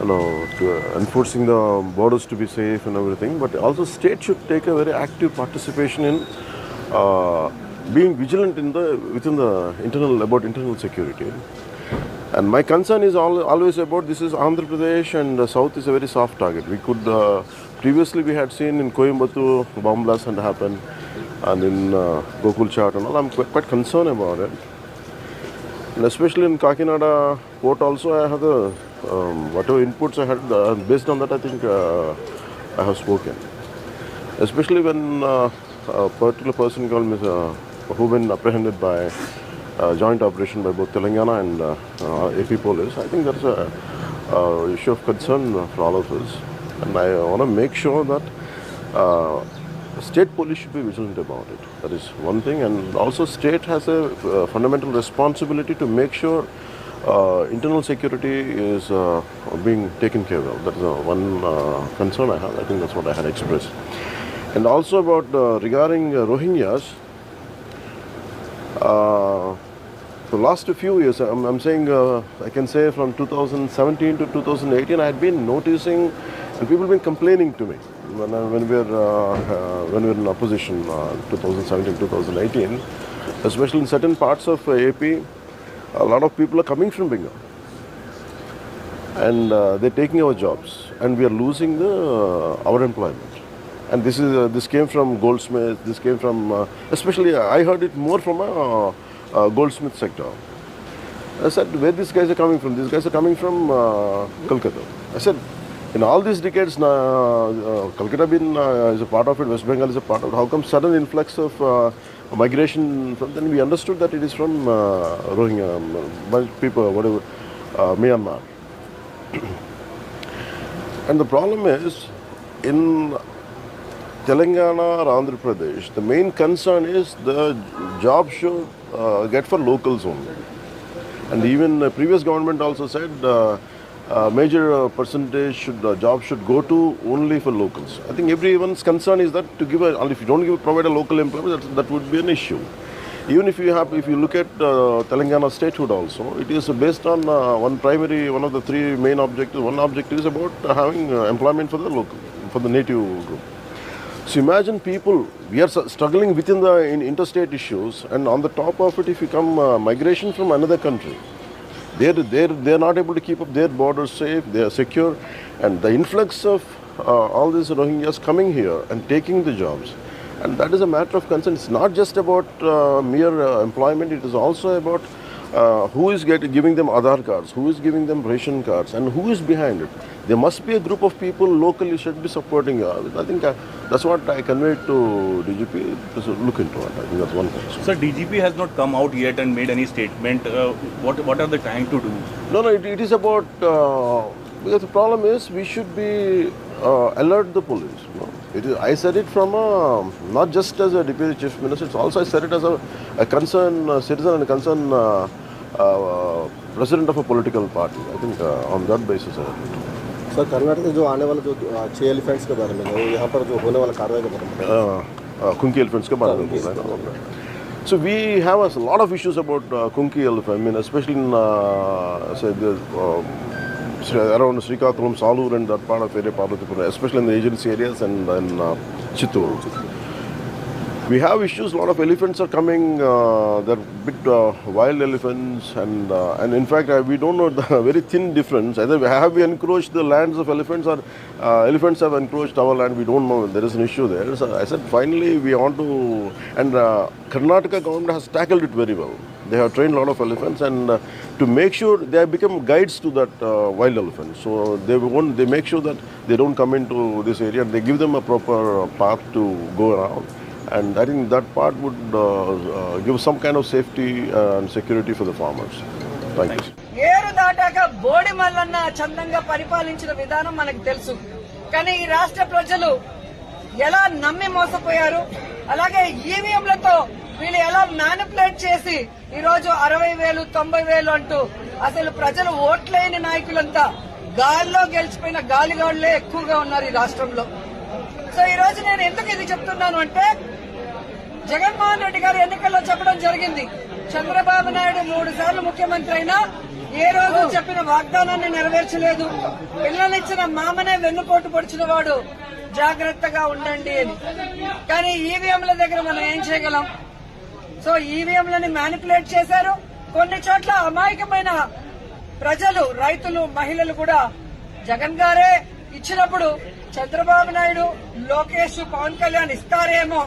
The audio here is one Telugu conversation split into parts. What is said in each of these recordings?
you know, to, uh, enforcing the borders to be safe and everything, but also state should take a very active participation in uh, being vigilant in the within the internal about internal security. And my concern is al- always about this is Andhra Pradesh and the south is a very soft target. We could uh, previously we had seen in Coimbatore bomb blast had happened, and in uh, Gokul Chat and all. I'm quite, quite concerned about it. And especially in Kakinada port also, I have the um, whatever inputs I had. Uh, based on that, I think uh, I have spoken. Especially when uh, a particular person called Ms. Uh, who been apprehended by uh, joint operation by both Telangana and uh, AP police. I think that's a, issue of concern for all of us, and I want to make sure that. State police should be vigilant about it. That is one thing, and also state has a fundamental responsibility to make sure uh, internal security is uh, being taken care of. That is uh, one uh, concern I have. I think that's what I had expressed. And also about uh, regarding uh, Rohingyas. The last few years, I'm, I'm saying, I can say from 2017 to 2018, I had been noticing, and people have been complaining to me when, when we were when we were in opposition, uh, 2017, 2018, especially in certain parts of AP, a lot of people are coming from Bengal, and uh, they're taking our jobs, and we are losing the uh, our employment. And this is uh, this came from goldsmith. This came from uh, especially I heard it more from a uh, uh, goldsmith sector. I said, where these guys are coming from? These guys are coming from uh, Kolkata. I said, in all these decades, uh, uh, Kolkata been uh, is a part of it. West Bengal is a part of it. How come sudden influx of uh, migration? From then we understood that it is from uh, Rohingya, um, people, whatever, uh, Myanmar. and the problem is, in Telangana or Andhra Pradesh, the main concern is the job should uh, get for locals only. And even the previous government also said uh, major uh, percentage should uh, job should go to only for locals. I think everyone's concern is that to give a, if you don't give provide a local employment, that, that would be an issue. Even if you have, if you look at uh, Telangana statehood also, it is based on uh, one primary, one of the three main objectives. One objective is about having uh, employment for the local, for the native group. So imagine people, we are struggling within the in interstate issues, and on the top of it, if you come migration from another country, they're, they're, they're not able to keep up their borders safe, they are secure, and the influx of uh, all these Rohingyas coming here and taking the jobs. And that is a matter of concern. It's not just about uh, mere uh, employment, it is also about uh, who is get, giving them Aadhaar cards, who is giving them ration cards, and who is behind it. There must be a group of people locally should be supporting. you. I think uh, that's what I conveyed to DGP to look into it. I think that's one thing. Sir, DGP has not come out yet and made any statement. Uh, what what are they trying to do? No, no, it, it is about uh, because the problem is we should be uh, alert the police. You know. It is, I said it from a, not just as a deputy chief minister. It's also I said it as a, a concerned citizen and a concerned uh, uh, president of a political party. I think uh, on that basis. I said it. Sir Karnataka से जो आने वाले जो अ, छह एलिफेंट्स के बारे में है यहाँ पर जो होने वाला कार्रवाई के बारे में uh, uh, Kunki elephants के बारे में बोल रहे हैं So we have a lot of issues about uh, Kunki elephant. I mean, especially in uh, say the, um, Sri- around Srikakulam, Salur, and that part of area, Parvatipura, especially in the agency areas and in uh, Chittoor. We have issues. A lot of elephants are coming. Uh, they're bit uh, wild elephants, and uh, and in fact, uh, we don't know the very thin difference. Either we- have we encroached the lands of elephants, or uh, elephants have encroached our land? We don't know. There is an issue there. So I said, finally, we want to, and uh, Karnataka government has tackled it very well. They have trained a lot of elephants, and to make sure they have become guides to that wild elephant. So they won't. They make sure that they don't come into this area. They give them a proper path to go around. And I think that part would uh, uh, give some kind of safety uh, and security for the farmers. Thank you. ఏరు దాటాక బోడి మల్లన్న చందంగా పరిపాలించిన విధానం మనకు తెలుసు కానీ ఈ రాష్ట్ర ప్రజలు ఎలా నమ్మి మోసపోయారు అలాగే ఈవీఎంలతో వీళ్ళు ఎలా మ్యానిపులేట్ చేసి ఈ రోజు అరవై వేలు తొంభై వేలు అంటూ అసలు ప్రజలు ఓట్లేని నాయకులంతా గాల్లో గెలిచిపోయిన గాలిగాళ్ళే ఎక్కువగా ఉన్నారు ఈ రాష్ట్రంలో సో ఈ రోజు నేను ఎందుకు ఇది చెప్తున్నాను అంటే జగన్మోహన్ రెడ్డి గారు ఎన్నికల్లో చెప్పడం జరిగింది. చంద్రబాబు నాయుడు మూడు సార్లు ముఖ్యమంత్రి అయినా ఏ రోజు చెప్పిన వాగ్దానాన్ని నెరవేర్చలేదు. పిల్లలిచ్చిన మామనే వెన్నుపోటు పొడిచిన వాడు జాగ్రత్తగా ఉండండి అని. కానీ ఈవీఎంల దగ్గర మనం ఏం చేయగలం? సో ఈవీఎంలని మ్యానిపులేట్ చేశారు. కొన్ని చోట్ల అమాయకమైన ప్రజలు రైతులు మహిళలు కూడా జగన్ గారే ఇచ్చినప్పుడు చంద్రబాబు నాయుడు లోకేష్ పవన్ కళ్యాణ్ ఇస్తారేమో.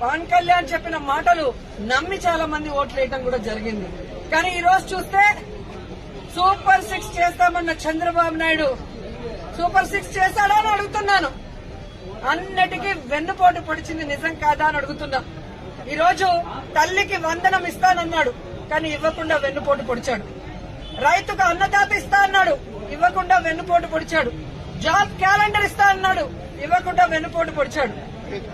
పవన్ కళ్యాణ్ చెప్పిన మాటలు నమ్మి చాలా మంది ఓట్లు వేయడం కూడా జరిగింది. కానీ ఈ రోజు చూస్తే సూపర్ సిక్స్ చేస్తామన్న చంద్రబాబు నాయుడు. సూపర్ సిక్స్ చేస్తాడా అని అడుగుతున్నాను. అన్నిటికీ వెన్నుపోటు పొడిచింది నిజం కాదా అని అడుగుతున్నా. ఈ రోజు తల్లికి వందనం ఇస్తానన్నాడు కానీ ఇవ్వకుండా వెన్నుపోటు పొడిచాడు. రైతుకు అన్నదాత ఇస్తా అన్నాడు ఇవ్వకుండా వెన్నుపోటు పొడిచాడు. జాబ్ క్యాలెండర్ ఇస్తా అన్నాడు. ఇవ్వకుండా వెన్నుపోటు పొడిచాడు.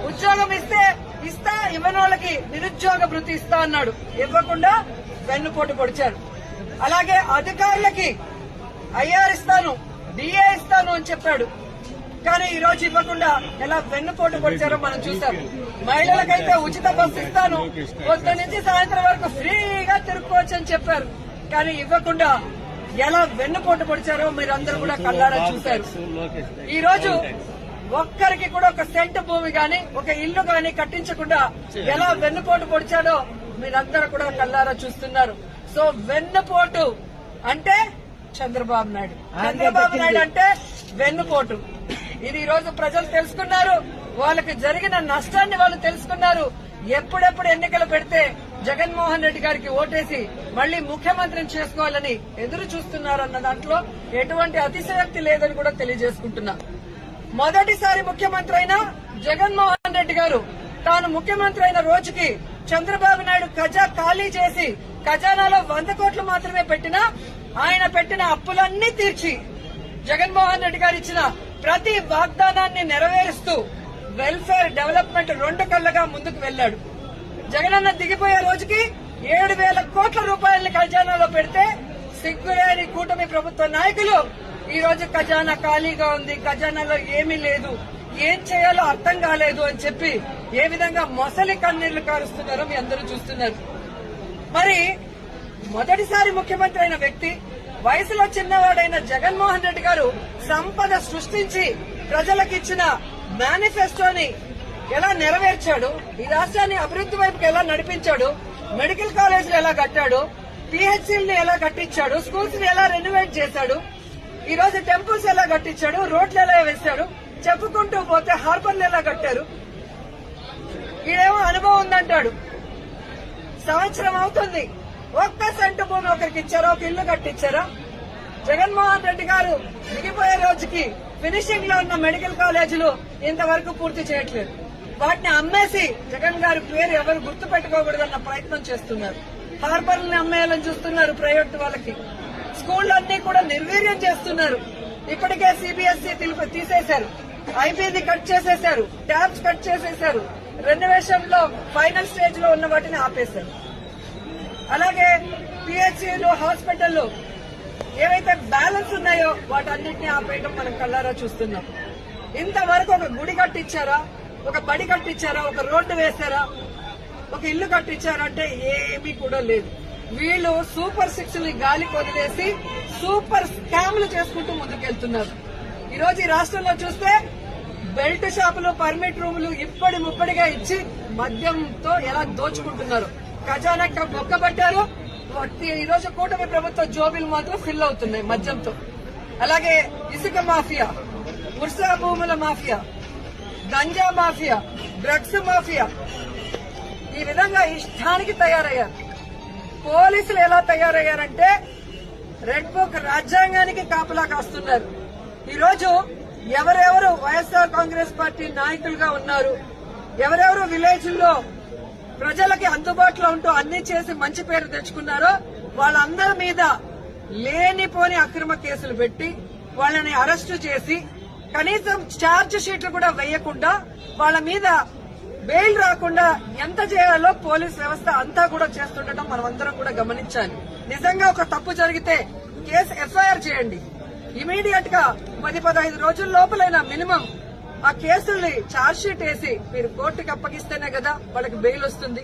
ఉద్యోగం ఇస్తే ఇస్తా ఇవ్వని వాళ్ళకి నిరుద్యోగ భృతి ఇస్తా అన్నాడు. ఇవ్వకుండా వెన్నుపోటు పొడిచాడు. అలాగే అధికారులకి ఐఆర్ ఇస్తాను డిఏ ఇస్తాను అని చెప్పాడు. కానీ ఈ రోజు ఇవ్వకుండా ఎలా వెన్నుపోటు పొడిచారో మనం చూసాం మహిళలకైతే ఉచిత బస్సు ఇస్తాను. పొద్దు నుంచి సాయంత్రం వరకు ఫ్రీగా తిరుక్కోవచ్చు అని చెప్పారు. కానీ ఇవ్వకుండా ఎలా వెన్నుపోటు పొడిచారో మీరందరూ కూడా కళ్ళారా చూశారు. ఈ రోజు ఒక్కరికి కూడా ఒక సెంట్ భూమి గాని ఒక ఇల్లు గాని కట్టించకుండా ఎలా వెన్నుపోటు పొడిచాడో మీరందరూ కూడా కళ్ళారా చూస్తున్నారు. సో వెన్నుపోటు అంటే చంద్రబాబు నాయుడు. చంద్రబాబు నాయుడు అంటే వెన్నుపోటు. ఇది ఈ రోజు ప్రజలు తెలుసుకున్నారు. వాళ్ళకి జరిగిన నష్టాన్ని వాళ్ళు తెలుసుకున్నారు. ఎప్పుడెప్పుడు ఎన్నికలు పెడితే జగన్మోహన్ రెడ్డి గారికి ఓటేసి మళ్ళీ ముఖ్యమంత్రిని చేసుకోవాలని ఎదురు చూస్తున్నారన్న దాంట్లో ఎటువంటి అతిశయక్తి లేదని కూడా తెలియజేసుకుంటున్నా. మొదటిసారి ముఖ్యమంత్రి అయిన జగన్మోహన్ రెడ్డి గారు తాను ముఖ్యమంత్రి అయిన రోజుకి చంద్రబాబు నాయుడు ఖజా ఖాళీ చేసి ఖజానాలో వంద కోట్లు మాత్రమే పెట్టినా ఆయన పెట్టిన అప్పులన్నీ తీర్చి జగన్మోహన్ రెడ్డి గారు ఇచ్చిన ప్రతి వాగ్దానాన్ని నెరవేరుస్తూ వెల్ఫేర్ డెవలప్మెంట్ రెండు కళ్ళగా ముందుకు వెళ్ళాడు జగనన్న దిగిపోయే రోజుకి ఏడు వేల కోట్ల రూపాయలని ఖజానాలో పెడితే సిగ్గులేని కూటమి ప్రభుత్వ నాయకులు ఈ రోజు ఖజానా ఖాళీగా ఉంది ఖజానాలో ఏమీ లేదు. ఏం చేయాలో అర్థం కాలేదు అని చెప్పి ఏ విధంగా మొసలి కన్నీళ్ళు కారుస్తున్నారో మీ అందరూ చూస్తున్నారు. మరి మొదటిసారి ముఖ్యమంత్రి అయిన వ్యక్తి వయసులో చిన్నవాడైన జగన్మోహన్ రెడ్డి గారు సంపద సృష్టించి ప్రజలకు ఇచ్చిన మేనిఫెస్టోని ఎలా నెరవేర్చాడు? ఈ రాష్ట్రాన్ని అభివృద్ధి వైపుకి ఎలా నడిపించాడు? మెడికల్ కాలేజీలు ఎలా కట్టాడు? పిహెచ్సిల్ని ఎలా కట్టించాడు? స్కూల్స్ని ఎలా రెన్యువేట్ చేశాడు? ఈ రోజు టెంపుల్స్ ఎలా కట్టించాడు? రోడ్లు ఎలా వేశాడు? చెప్పుకుంటూ పోతే హార్బర్లు ఎలా కట్టారు? ఈడేమో అనుభవం ఉందంటాడు. సంవత్సరం అవుతుంది. ఒక్క సెంటు భూమి ఒకరికి ఇచ్చారా? ఒక ఇల్లు కట్టించారా? జగన్మోహన్ రెడ్డి గారు దిగిపోయే రోజుకి ఫినిషింగ్లో ఉన్న మెడికల్ కాలేజీలు ఇంతవరకు పూర్తి చేయట్లేదు. వాటిని అమ్మేసి జగన్ గారి పేరు ఎవరు గుర్తు పెట్టుకోకూడదన్న ప్రయత్నం చేస్తున్నారు. హార్బర్లని అమ్మేయాలని చూస్తున్నారు ప్రైవేట్ వాళ్ళకి. స్కూళ్ళన్నీ కూడా నిర్వీర్యం చేస్తున్నారు. ఇప్పటికే సిబిఎస్ఈ తీసేశారు. ఐబీది కట్ చేసేశారు. ట్యాబ్స్ కట్ చేసేశారు. రెనోవేషన్లో ఫైనల్ స్టేజ్లో ఉన్న వాటిని ఆపేశారు. అలాగే పిహెచ్సిలు హాస్పిటల్లో ఏవైతే బ్యాలెన్స్ ఉన్నాయో వాటన్నిటిని ఆపేయడం మనం కళ్ళారా చూస్తున్నాం. ఇంతవరకు ఒక గుడి కట్టించారా? ఒక బడి కట్టించారా? ఒక రోడ్డు వేశారా? ఒక ఇల్లు కట్టించారంటే ఏమీ కూడా లేదు. వీళ్ళు సూపర్ సిక్స్ని గాలి కొదిలేసి సూపర్ స్కామ్లు చేసుకుంటూ ముందుకెళ్తున్నారు. ఈ రోజు ఈ రాష్ట్రంలో చూస్తే బెల్ట్ షాపులు పర్మిట్ రూములు ఇప్పటి ముప్పటిగా ఇచ్చి మద్యంతో ఎలా దోచుకుంటున్నారు. ఖజానా మొక్కబట్టారు. ఈ రోజు కూటమి ప్రభుత్వ జోబీలు మాత్రం ఫిల్ అవుతున్నాయి మద్యంతో. అలాగే ఇసుక మాఫియా ఉర్సా భూముల మాఫియా గంజా మాఫియా డ్రగ్స్ మాఫియా. ఈ విధంగా ఇష్టానికి తయారయ్యారు. పోలీసులు ఎలా తయారయ్యారంటే రెడ్ బుక్ రాజ్యాంగానికి కాపలా కాస్తున్నారు. ఈరోజు ఎవరెవరు వైఎస్ఆర్ కాంగ్రెస్ పార్టీ నాయకులుగా ఉన్నారు ఎవరెవరు విలేజ్లో ప్రజలకి అందుబాటులో ఉంటూ అన్ని చేసి మంచి పేరు తెచ్చుకున్నారో వాళ్ళందరి మీద లేనిపోని అక్రమ కేసులు పెట్టి వాళ్ళని అరెస్టు చేసి కనీసం ఛార్జ్ షీట్లు కూడా వేయకుండా వాళ్ళ మీద బెయిల్ రాకుండా ఎంత చేయాలో పోలీస్ వ్యవస్థ అంతా కూడా చేస్తుండటం మనం అందరం కూడా గమనించాలి. నిజంగా ఒక తప్పు జరిగితే కేసు ఎఫ్ఐఆర్ చేయండి. ఇమీడియట్గా పది పదహైదు రోజుల లోపలైనా మినిమం ఆ కేసుల్ని ఛార్జ్ షీట్ వేసి మీరు కోర్టుకి అప్పగిస్తేనే కదా వాళ్ళకి బెయిల్ వస్తుంది.